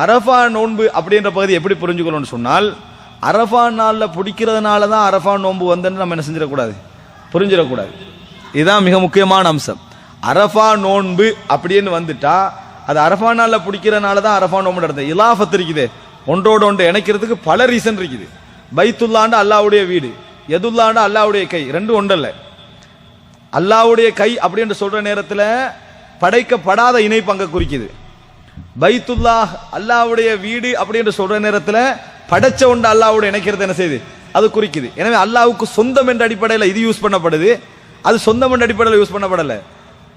அரஃபா நோன்பு அப்படின்ற பகுதி எப்படி புரிஞ்சுக்கணும்னு சொன்னால் அரஃபா நாளில் பிடிக்கிறதுனால தான் அரஃபா நோன்பு வந்துன்னு நம்ம என்ன செஞ்சிடக்கூடாது? புரிஞ்சிடக்கூடாது. இதுதான் மிக முக்கியமான அம்சம். அரஃபா நோன்பு அப்படின்னு வந்துட்டா அது அரஃபா நாளில் பிடிக்கிறனால தான் அரஃபா நோன்பு நடந்தது. இலாஃபத் இருக்குது. ஒன்றோடு ஒன்று இணைக்கிறதுக்கு பல ரீசன் இருக்குது. பைத்துல்லாண்டு அல்லாவுடைய வீடு எதுல்லாண்டு அல்லாவுடைய கை ரெண்டும் ஒன்றல்ல. அல்லாவுடைய கை அப்படின்னு சொல்கிற நேரத்தில் படைக்கப்படாத இணைப்பு அங்கே குறிக்குது. பைத்துல்லாஹ் அல்லாவுடைய வீடு அப்படின்னு சொல்ற நேரத்தில் படைச்ச ஒன்று அல்லாவோட இணைக்கிறது என்ன செய்யுது? அது குறிக்குது. எனவே அல்லாவுக்கு சொந்தம் என்ற அடிப்படையில் இது யூஸ் பண்ணப்படுது. அது சொந்தம் என்ற அடிப்படையில் யூஸ் பண்ணப்படலை.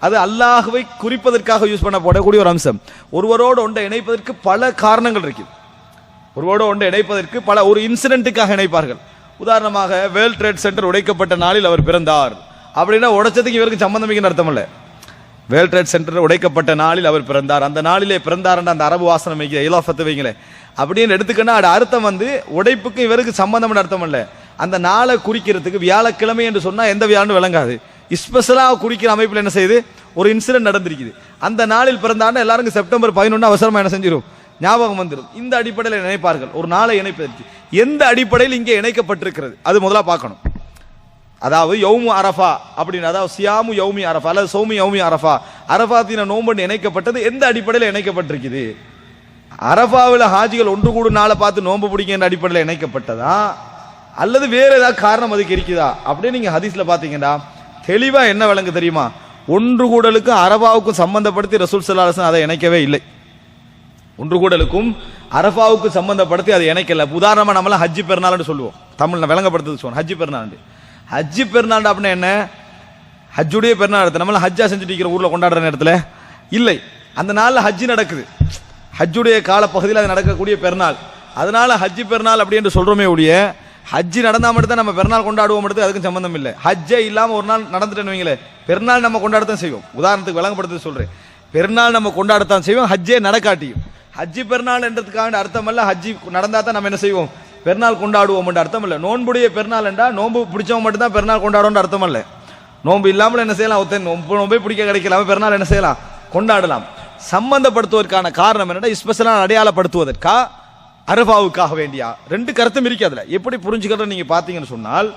அது அல்லாஹுவை குறிப்பதற்காக யூஸ் பண்ணப்படக்கூடிய ஒரு அம்சம். ஒருவரோடு ஒன்றை இணைப்பதற்கு பல காரணங்கள் இருக்குது. ஒருவரோடு ஒன்றை இணைப்பதற்கு பல ஒரு இன்சிடென்ட்டுக்காக இணைப்பார்கள். உதாரணமாக வேர்ல்ட் ட்ரேட் சென்டர் உடைக்கப்பட்ட நாளில் அவர் பிறந்தார். அப்படின்னா உடைச்சதுக்கு இவருக்கு சம்பந்தமிக்குன்னு அர்த்தம் இல்லை. வேர்ல்ட் ட்ரேட் சென்டர் உடைக்கப்பட்ட நாளில் அவர் பிறந்தார். அந்த நாளிலே பிறந்தார்ன்ற அந்த அரபு வாசனம் வைக்கிற இலாஃபத்து வைங்களேன் அப்படின்னு எடுத்துக்கன்னா அது அர்த்தம் வந்து உடைப்புக்கு இவருக்கு சம்பந்தம்னு அர்த்தம் இல்லை. அந்த நாளை குறிக்கிறதுக்கு வியாழக்கிழமை என்று சொன்னால் எந்த வியாழனும் விளங்காது. ஸ்பெஷலாக குறிக்கிற அமைப்பில் என்ன செய்யுது? ஒரு இன்சிடென்ட் நடந்திருக்குது. அந்த நாளில் பிறந்தாண்ட எல்லாருக்கும் செப்டம்பர் பதினொன்று அவசரமாக என்ன செஞ்சிடும் ஞாபகம் வந்துடும் இந்த அடிப்படையில் நினைப்பார்கள் ஒரு நாளை இணைப்பதற்கு. எந்த அடிப்படையில் இங்கே இணைக்கப்பட்டிருக்கிறது? அது முதலாக பார்க்கணும். அதாவது யௌமு அரஃபா அப்படின்னு அதாவது சியாமு யௌமி அரஃபா அல்லது சௌமி யௌமி அரஃபா. அரஃபாத்தின நோம்பன் இணைக்கப்பட்டது எந்த அடிப்படையில் இணைக்கப்பட்டிருக்குது? அரஃபாவில் ஹாஜிகள் ஒன்று கூடு நாளை பார்த்து நோன்பு பிடிக்கின்ற அடிப்படையில் இணைக்கப்பட்டதா? அல்லது வேறு ஏதாவது காரணம் அதுக்கு இருக்குதா? அப்படின்னு நீங்கள் ஹதீஸில் பார்த்தீங்கன்னா தெளிவாக என்ன விளங்கு தெரியுமா? ஒன்று கூடலுக்கும் அரபாவுக்கும் சம்பந்தப்படுத்தி ரசூல் சல்லாஹன் அதை இணைக்கவே இல்லை. ஒன்று கூடலுக்கும் அரபாவுக்கு சம்பந்தப்படுத்தி அதை இணைக்கல. உதாரணமாக நம்மளாம் ஹஜ்ஜி பெருநாள்னு சொல்லுவோம். தமிழ்ல விளங்கப்படுத்துறது சொல்லுவோம். ஹஜ்ஜி பெருநாள் ஹஜ்ஜி பெருநாள் அப்படின்னா என்ன? ஹஜ்ஜுடைய பெருநாள் எடுத்து நம்மளாம் ஹஜ்ஜா செஞ்சுட்டு இருக்கிற கொண்டாடுற நேரத்தில் இல்லை. அந்த நாளில் ஹஜ்ஜி நடக்குது. ஹஜ்ஜுடைய காலப்பகுதியில் அது நடக்கக்கூடிய பெருநாள். அதனால ஹஜ்ஜி பெருநாள் அப்படின்னு சொல்கிறோமே சொல்றோமே ஒழிய ஹஜ்ஜி நடந்தால் மட்டும் தான் நம்ம பெருநாள் கொண்டாடுவோம் மட்டும் அதுக்கும் சம்மந்தம் இல்லை. ஹஜ்ஜே இல்லாமல் ஒரு நாள் நடந்துட்டேன்னு வைங்களேன் பெருநாள் நம்ம கொண்டாடத்தான் செய்வோம். உதாரணத்துக்கு விளங்கப்படுத்த சொல்கிறேன் பெருநாள் நம்ம கொண்டாடத்தான் செய்வோம் ஹஜ்ஜே நடக்காட்டியும். ஹஜ்ஜி பெருநாள் என்றதுக்காக அர்த்தம் அல்ல ஹஜ்ஜி நடந்தால் தான் நம்ம என்ன செய்வோம்? பெருநாள் கொண்டாடுவோம் அர்த்தம் இல்லை. நோன்புடைய பெருநாள் என்றா நோன்பு பிடிச்சவங்க மட்டும் தான் பெருநாள் கொண்டாடுவோம் அர்த்தம் இல்லை. நோன்பு இல்லாமல் என்ன செய்யலாம்? ஒருத்தன் நோன்பு நோன்பே பிடிக்க கிடைக்கலாம பெருநாள் என்ன செய்யலாம்? கொண்டாடலாம். சம்பந்தப்படுத்துவதற்கான காரணம் என்னென்னா ஸ்பெஷலாக அடையாளப்படுத்துவதற்கா அரபாவுக்காக வேண்டியா? ரெண்டு கருத்தும் இருக்குது அதில். எப்படி புரிஞ்சுக்கிறத நீங்கள் பார்த்தீங்கன்னு சொன்னால்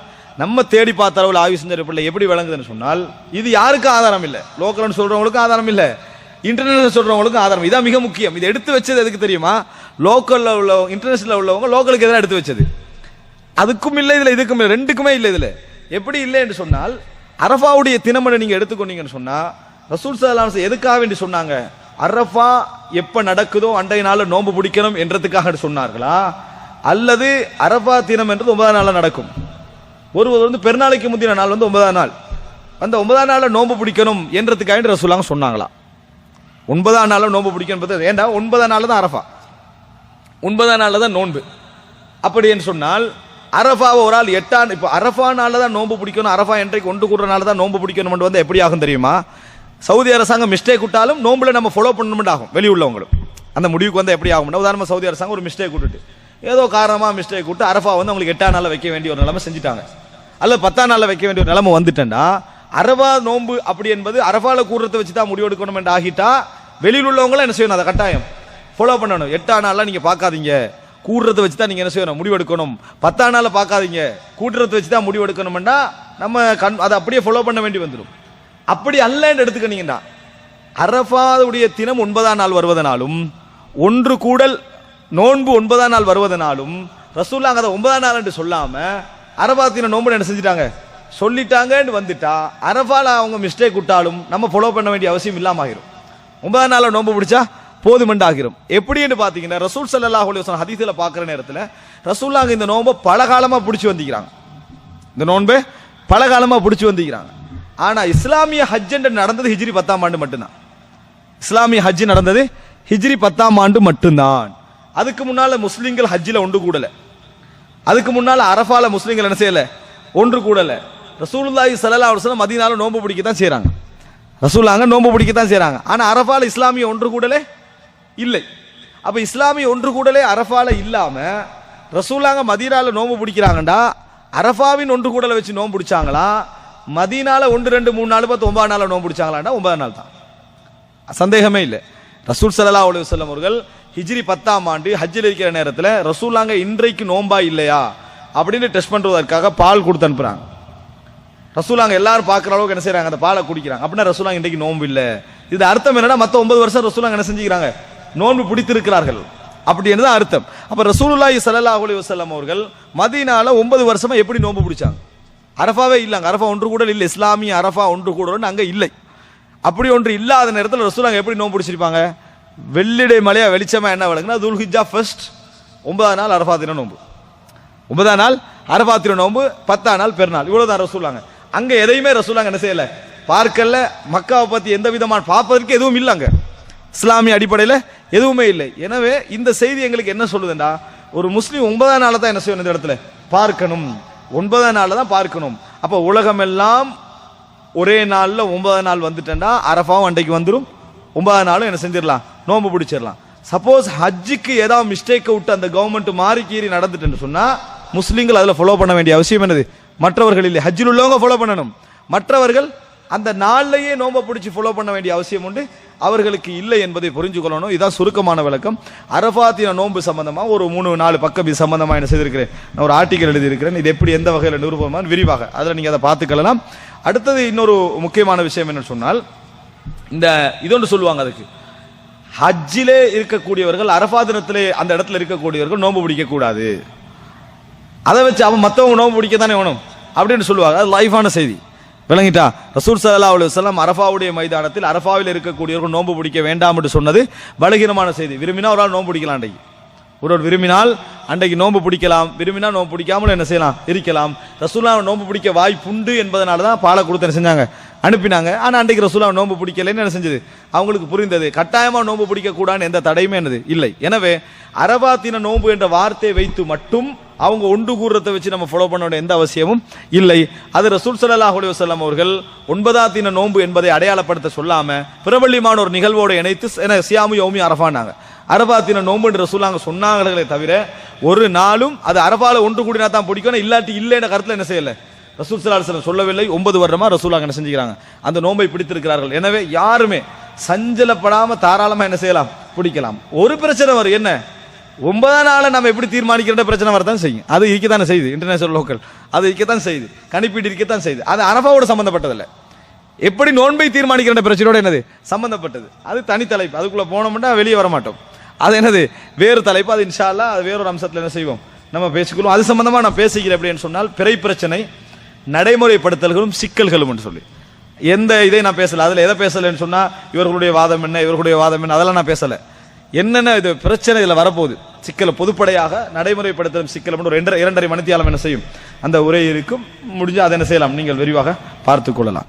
நம்ம தேடி பார்த்த அளவில் ஆய்வு செஞ்ச பிள்ளை எப்படி விளங்குதுன்னு சொன்னால் இது யாருக்கும் ஆதாரம் இல்லை. லோக்கல்னு சொல்கிறவங்களுக்கும் ஆதாரம் இல்லை. இன்டர்நெட் சொல்கிறவங்களுக்கும் ஆதாரம். இதான் மிக முக்கியம். இதை எடுத்து வச்சது எதுக்கு தெரியுமா? லோக்கலில் உள்ள இன்டர்நேஷனல் உள்ளவங்க லோக்கலுக்கு எதிராக எடுத்து வச்சது. அதுக்கும் இல்லை இதில் இதுக்கும் இல்லை ரெண்டுக்குமே இல்லை இதில். எப்படி இல்லை என்று சொன்னால் அரஃபாவுடைய தினமனை நீங்கள் எடுத்துக்கொண்டீங்கன்னு சொன்னால் ரசூல் சலாம் எதுக்காக வேண்டி சொன்னாங்க? அரஃபா எப்போ நடக்குதோ அண்டைய நாளில் நோன்பு பிடிக்கணும் என்றதுக்காக சொன்னார்களா? அல்லது அரஃபா தினம் என்றது ஒன்பதாம் நாளில் நடக்கும். ஒருவர் வந்து பெருநாளைக்கு முந்தின நாள் வந்து ஒன்பதாம் நாள். அந்த ஒன்பதாம் நாளில் நோன்பு பிடிக்கணும் என்றதுக்காக ரசூலாங்க சொன்னாங்களா? ஒன்பதாம் நாளில் நோன்பு பிடிக்கணும் ஏன்டா ஒன்பதாம் நாளில் தான் அரஃபா. ஒன்பதாம் நாளில் தான் நோன்பு. அப்படி என்று சொன்னால் அரஃபாவை ஒரு ஆள் எட்டாம் இப்போ அரஃபா நாளில் தான் நோன்பு பிடிக்கணும் அரஃபா என்றைக்கு ஒன்று கூடுற நாள் தான் நோன்பு பிடிக்கணும் வந்து எப்படி ஆகும் தெரியுமா? சவுதி அரசாங்கம் மிஸ்டேக் விட்டாலும் நோம்பில் நம்ம ஃபாலோ பண்ணணும் ஆகும் வெளியுள்ளவங்களும் அந்த முடிவுக்கு வந்து எப்படி ஆகும்னா உதாரணமாக சவுதி அரசாங்கம் ஒரு மிஸ்டேக் விட்டுட்டு ஏதோ காரணமாக மிஸ்டேக் விட்டு அரஃபா வந்து அவங்களுக்கு எட்டாம் நாளில் வைக்க வேண்டிய ஒரு நிலைமை செஞ்சுட்டாங்க. அல்லது பத்தாம் நாளில் வைக்க வேண்டிய ஒரு நிலைமை வந்துட்டேன்னா அரபா நோன்பு அப்படி என்பது அரபால கூடுறதை வச்சு தான் முடிவெடுக்கணும் என்று ஆகிட்டா வெளியில் உள்ளவங்களும் என்ன செய்யணும்? அதை கட்டாயம். ஃபாலோ பண்ணணும். எட்டாம் நாள்லாம் நீங்கள் பார்க்காதீங்க. கூடுறதை வச்சு தான் நீங்கள் என்ன செய்யணும்? முடிவெடுக்கணும். பத்தாம் நாளில் பார்க்காதீங்க. கூட்டுறதை வச்சு தான் முடிவெடுக்கணும்னா நம்ம கண் அதை அப்படியே ஃபாலோ பண்ண வேண்டி வந்துடும் அப்படி அல்லன்னு எடுத்துக்கினீங்கன்னா அரஃபாவுடைய தினம் ஒன்பதாம் நாள் வருவதனாலும் ஒன்று கூடல் நோன்பு ஒன்பதாம் நாள் வருவதனாலும் ரசூல்லாங்க அதை ஒன்பதாம் நாள் என்று சொல்லாமல் அரபா தின நோன்பு என்ன செஞ்சுட்டாங்க? சொல்லிட்டாங்கன்னு வந்துட்டா அரபால அவங்க மிஸ்டேக் விட்டாலும் நம்ம ஃபாலோ பண்ண வேண்டிய அவசியம் இல்லாமல் ஆகிரும் ஒன்பதாம் நாளில் நோன்பு பிடிச்சா போதுமெண்டாகிரும் எப்படி எப்படின்னு பார்த்தீங்கன்னா ரசூல் சல்லல்லாஹு அலைஹி வஸல்லம் ஹதீஸ்ல பார்க்குற நேரத்தில் ரசூல்லாங்க இந்த நோன்பை பல காலமாக பிடிச்சி வந்திக்கிறாங்க இந்த நோன்பை பல காலமாக பிடிச்சி வந்திக்கிறாங்க ஆனால் இஸ்லாமிய ஹஜ் என்று நடந்தது ஹிஜ்ரி பத்தாம் ஆண்டு மட்டும்தான். இஸ்லாமிய ஹஜ் நடந்தது ஹிஜ்ரி பத்தாம் ஆண்டு மட்டும்தான். அதுக்கு முன்னால முஸ்லீம்கள் ஹஜ்ஜில் ஒன்று கூடலை. அதுக்கு முன்னால அரஃபால முஸ்லீம்கள் என்ன செய்யலை? ஒன்று கூடலை. ரசூலுல்லாஹி சல்லா அலைஹி வஸல்லம் நோன்பு பிடிக்க தான் செய்கிறாங்க ரசூல்லாங்க நோன்பு பிடிக்க தான் செய்கிறாங்க ஆனால் அரஃபால இஸ்லாமிய ஒன்று கூடலே இல்லை. அப்போ இஸ்லாமிய ஒன்று கூடலே அரஃபால இல்லாமல் ரசூலாங்க மதீனாவில் நோன்பு பிடிக்கிறாங்கண்டா அரஃபாவின் ஒன்று கூடலை வச்சு நோன்பு பிடிச்சாங்களா? மதீனால ஒன்று ரெண்டு மூணு நாள் பத்து ஒன்பது நாளில் நோன்பு பிடிச்சாங்களாண்டா? ஒன்பது நாள் தான். சந்தேகமே இல்லை. ரசூல் சல்லா அலி வல்லம் அவர்கள் ஹிஜ்ரி பத்தாம் ஆண்டு ஹஜ்ஜில் இருக்கிற நேரத்தில் ரசூலாங்க இன்றைக்கு நோம்பா இல்லையா? அப்படின்னு டெஸ்ட் பண்றதற்காக பால் கொடுத்து அனுப்புகிறாங்க ரசூலாங்க எல்லாரும் பார்க்குற அளவுக்கு என்ன செய்கிறாங்க அந்த பாலை குடிக்கிறாங்க. அப்படின்னா ரசூலாங்க இன்றைக்கு நோம்பு இல்லை. இது அர்த்தம் என்னன்னா மற்ற ஒன்பது வருஷம் ரசூலாங்க என்ன செஞ்சுக்கிறாங்க? நோன்பு பிடித்திருக்கிறார்கள். அப்படி தான் அர்த்தம். அப்போ ரசூலுல்லாஹி ஸல்லல்லாஹு அலி வஸல்லம் அவர்கள் மதினால ஒன்பது வருஷமா எப்படி நோன்பு பிடிச்சாங்க? அரஃபாவே இல்லைங்க. அரஃபா ஒன்று கூட இல்லை. இஸ்லாமிய அரஃபா ஒன்று கூட அங்கே இல்லை. அப்படி ஒன்று இல்லாத நேரத்தில் ரசூலாங்க எப்படி நோன்பு பிடிச்சிருப்பாங்க? வெள்ளிடை மலையா வெளிச்சமா என்ன விளங்குனா துல்ஹிஜா ஃபர்ஸ்ட் ஒன்பதாம் நாள் அரஃபா தின நோன்பு. ஒன்பதாம் நாள் அரஃபா தின நோன்பு பத்தாம் நாள் பெருநாள். இவ்வளோதான் ரசூலாங்க அங்கே. எதையுமே ரசூலாங்க என்ன செய்யலை? பார்க்கல. மக்காவை பற்றி எந்த விதமான பார்ப்பதற்கு எதுவும் இல்லைங்க. இஸ்லாமிய அடிப்படையில் எதுவுமே இல்லை. எனவே இந்த செய்தி எங்களுக்கு என்ன சொல்லுதுண்டா ஒரு முஸ்லீம் ஒன்பதாம் நாளில் தான் என்ன செய்யணும் இந்த இடத்துல? பார்க்கணும். ஒன்பதாம் நாளில் தான் பார்க்கணும். அப்போ உலகமெல்லாம் ஒரே நாளில் ஒன்பதாம் நாள் வந்துட்டேன்டா அரஃபாவும் அன்றைக்கு வந்துடும் ஒன்பதாம் நாளும் என்ன செஞ்சிடலாம்? நோன்பு பிடிச்சிடலாம். சப்போஸ் ஹஜ்ஜுக்கு ஏதாவது மிஸ்டேக்கை விட்டு அந்த கவர்மெண்ட் மாறி கீறி நடந்துட்டுன்னு சொன்னால் முஸ்லீம்கள் அதில் ஃபாலோ பண்ண வேண்டிய அவசியம் என்னது? மற்றவர்கள் இல்லை. ஹஜ்ஜில் உள்ளவங்க ஃபாலோ பண்ணணும். மற்றவர்கள் அந்த நாள்லையே நோன்பை பிடிச்சி ஃபாலோ பண்ண வேண்டிய அவசியம் உண்டு. அவர்களுக்கு இல்லை என்பதை புரிஞ்சு கொள்ளணும். இதான் சுருக்கமான விளக்கம். அரபாத்தின நோன்பு சம்பந்தமாக ஒரு மூணு நாலு பக்கம் இது சம்பந்தமாக என்ன செய்திருக்கிறேன். நான் ஒரு ஆர்டிக்கல் எழுதியிருக்கிறேன். இது எப்படி எந்த வகையில் நிரூபமான விரிவாக. அதில் நீங்கள் அதை பார்த்துக்கலாம். அடுத்தது இன்னொரு முக்கியமான விஷயம் என்னன்னு சொன்னால் இந்த இதொன்று சொல்லுவாங்க அதுக்கு. ஹஜ்ஜிலே இருக்கக்கூடியவர்கள் அரஃபா தினத்திலே அந்த இடத்துல இருக்கக்கூடியவர்கள் நோன்பு பிடிக்கக்கூடாது. அதை வச்சு அவன் மற்றவங்க நோன்பு பிடிக்க தானே வேணும்? அப்படின்னு சொல்லுவாங்க. அது லைஃபான செய்தி. விளங்கிட்டா? ரசூல் சல்லா அலி வசல்லாம் அரஃபாவுடைய மைதானத்தில் அரஃபாவில் இருக்கக்கூடியவர்கள் நோன்பு பிடிக்க வேண்டாம் என்று சொன்னது பலகீனமான செய்தி. விரும்பினா ஒரு ஆள் நோன்பு பிடிக்கலாம் அன்றைக்கு. ஒருவர் விரும்பினால் அன்றைக்கு நோன்பு பிடிக்கலாம். விரும்பினா நோன்பு பிடிக்காமல் என்ன செய்யலாம்? இருக்கலாம். ரசூல்லா நோன்பு பிடிக்க வாய்ப்புண்டு என்பதனால தான் பாலை கொடுத்து என்ன செஞ்சாங்க? அனுப்பினாங்க. ஆனால் அன்றைக்கு ரசூலா நோன்பு பிடிக்கலைன்னு என்ன செஞ்சது? அவங்களுக்கு புரிந்தது. கட்டாயமாக நோன்பு பிடிக்கக்கூடாதுன்னு எந்த தடையுமே என்னது? இல்லை. எனவே அரபாத்தின நோன்பு என்ற வார்த்தையை வைத்து மட்டும் அவங்க ஒன்று கூறுறதை வச்சு நம்ம ஃபாலோ பண்ண வேண்டிய எந்த அவசியமும் இல்லை. அது ரசூல் சல்லாஹ் அலைஹி அவர்கள் ஒன்பதாம் தின நோன்பு என்பதை அடையாளப்படுத்த சொல்லாமல் பிரபல்யமான ஒரு நிகழ்வோடு இணைத்து என சியாமு யௌமி அரஃபானாங்க. அரபாத்தின நோன்பு என்று ரசூலாங்க சொன்னாங்களே தவிர ஒரு நாளும் அது அரபால ஒன்று கூடினா தான் பிடிக்கணும் இல்லாட்டி இல்லைன்ற கருத்தில் என்ன செய்யலை? ரசூல் ஸல்லல்லாஹு சொல்லவில்லை. ஒன்பது வருடமா ரசூலாங்க என்ன செஞ்சுக்கிறாங்க? அந்த நோன்பை பிடித்திருக்கிறார்கள். எனவே யாருமே சஞ்சலப்படாம தாராளமா என்ன செய்யலாம்? பிடிக்கலாம். ஒரு பிரச்சனை வரும். என்ன? ஒன்பதாம் நாளை நம்ம எப்படி தீர்மானிக்கிற பிரச்சனை வரதான் செய்யும். அது இருக்கத்தானே செய்யுது இன்டர்நேஷனல் லோக்கல் அது இருக்கத்தான் செய்யுது கணிப்பீடு இருக்கத்தான் செய்யுது அது அரபாவோட சம்மந்தப்பட்டதில்லை எப்படி நோன்பை தீர்மானிக்கிற பிரச்சனையோட என்னது? சம்பந்தப்பட்டது. அது தனி தலைப்பு. அதுக்குள்ள போனோம்னா வெளியே வர மாட்டோம் அது என்னது? வேறு தலைப்பு. அது இன்ஷால்லா அது வேறொரு அம்சத்தில் என்ன செய்வோம்? நம்ம பேசிக்கொள்வோம். அது சம்மந்தமாக நான் பேசிக்கிறேன் அப்படின்னு சொன்னால் பிறை பிரச்சனை நடைமுறைப்படுத்தல்களும் சிக்கல்களும் என்று சொல்லி. எந்த இதை நான் பேசலை அதில் எதை பேசலைன்னு சொன்னால் இவர்களுடைய வாதம் என்ன இவர்களுடைய வாதம் என்ன அதெல்லாம் நான் பேசலை. என்னென்ன இது பிரச்சனை இதில் வரப்போகுது? சிக்கலை பொதுப்படையாக நடைமுறைப்படுத்தும் சிக்கல் ஒரு ரெண்டரை இரண்டரை மணித்தியாலம் என்ன செய்யும்? அந்த உரை இருக்கும். முடிஞ்சு அதை என்ன செய்யலாம்? நீங்கள் விரிவாக பார்த்துக் கொள்ளலாம்.